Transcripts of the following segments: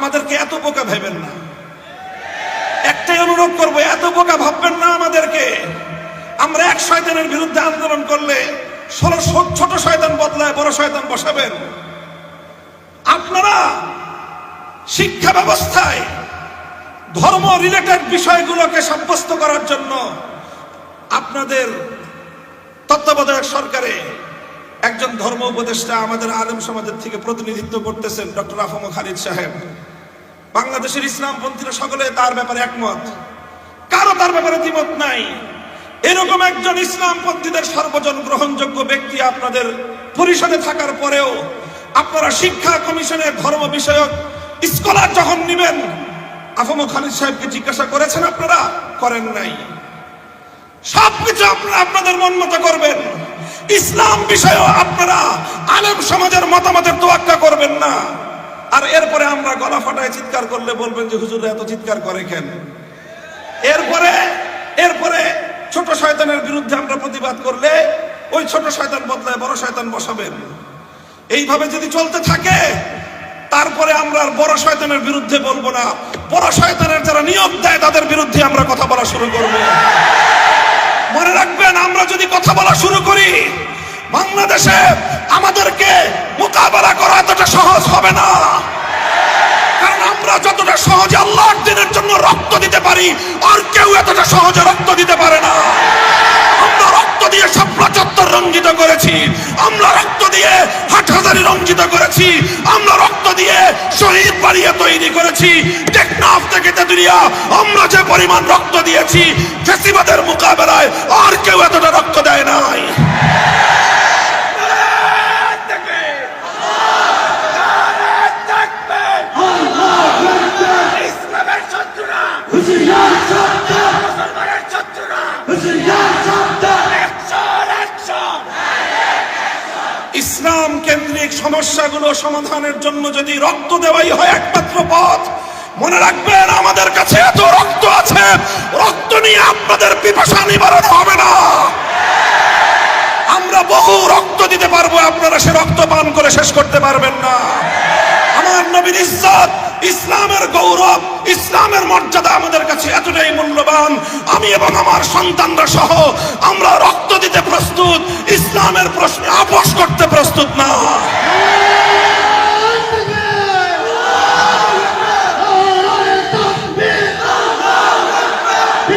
আমাদেরকে এত বোকা ভেবেন না। একটাই অনুরোধ করব, এত বোকা ভাববেন না আমাদেরকে। আমরা এক শয়তানের বিরুদ্ধে আন্দোলন করলে ষোলো ছোট শয়তান বদলায়, বড় শয়তান বসাবেন। আপনারা শিক্ষা ব্যবস্থায় ধর্ম রিলেটেড বিষয়গুলোকে সাব্যস্ত করার জন্য আপনাদের তত্ত্বাবধায়ক সরকারে একজন ধর্ম উপদেষ্টা আমাদের আলেম সমাজের থেকে প্রতিনিধিত্ব করতেছেন, ডক্টর আফম খালিদ সাহেব। বাংলাদেশের ইসলামপন্থীরা সকলে তার ব্যাপারে একমত। কারও তার ব্যাপারে দ্বিমত নাই। এরকম একজন ইসলামপন্থীদের সর্বজন গ্রহণযোগ্য ব্যক্তি আপনাদের পরিষদে থাকার পরেও আপনারা শিক্ষা কমিশনের ধর্ম বিষয়ক স্কলার যখন নেবেন, আফম খালিদ সাহেবকে জিজ্ঞাসা করেছেন আপনারা, করেন নাই। সবকিছু আপনারা আপনাদের মন মতো করবেন। ইসলাম বিষয়েও আপনারা আলেম সমাজের মতামতের তোয়াক্কা করবেন না। আর এরপরে আমরা গলা ফাটায় চিৎকার করলে বলবেন যে, হুজুর, এত চিৎকার করে কেন? এরপরে এরপরে ছোট শয়তানের বিরুদ্ধে আমরা প্রতিবাদ করলে ওই ছোট শয়তান বদলায়, বড় শয়তান বসাবেন। এইভাবে যদি চলতে থাকে, তারপরে আমরা বড় শয়তানের বিরুদ্ধে বলব না। বড় শয়তানের যারা নিয়োগ দেয়, তাদের বিরুদ্ধে আমরা কথা বলা শুরু করব। মনে রাখবেন, আমরা যদি কথা বলা শুরু করি, বাংলাদেশে আমাদেরকে মোকাবেলা করা এতটা সহজ হবে না। আমরা সহজে আল্লাহর দিনের জন্য রক্ত দিতে পারি, আর কেউ এতটা সহজে রক্ত দিতে পারে না। আমরা রক্ত দিয়ে শাপলা চত্বর রঞ্জিত করেছি, আমরা রক্ত দিয়ে হাট হাটহাজারি রঞ্জিত করেছি, আমরা রক্ত দিয়ে শহীদ বাড়িয়ে তৈরি করেছি। টেকনাফ থেকে তেতুলিয়া আমরা যে পরিমাণ রক্ত দিয়েছি, ফেসিবাদের মোকাবেলায় আর কেউ এতটা রক্ত দেয় নাই। কেন্দ্রিক সমস্যাগুলো সমাধানের জন্য যদি রক্ত দেওয়াই হয় একমাত্র পথ, মনে রাখবেন আমাদের কাছে এত রক্ত আছে, রক্ত নিয়ে আপনাদের পিপাসা নিবারণ হবে না। আমরা বহু রক্ত দিতে পারব, আপনারা সে রক্ত পান করে শেষ করতে পারবেন না। আমার নবীর ইজ্জত, ইসলামের গৌরব, ইসলামের মর্যাদা আমাদের কাছে এতটাই মূল্যবান। আমি এবং আমার সন্তানরা সহ আমরা রক্ত দিতে প্রস্তুত, ইসলামের প্রশ্নে আপোষ করতে প্রস্তুত।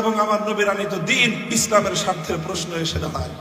এবং আমার নবীর আনিত দিন ইসলামের স্বার্থের প্রশ্ন এসে দাঁড়ায়।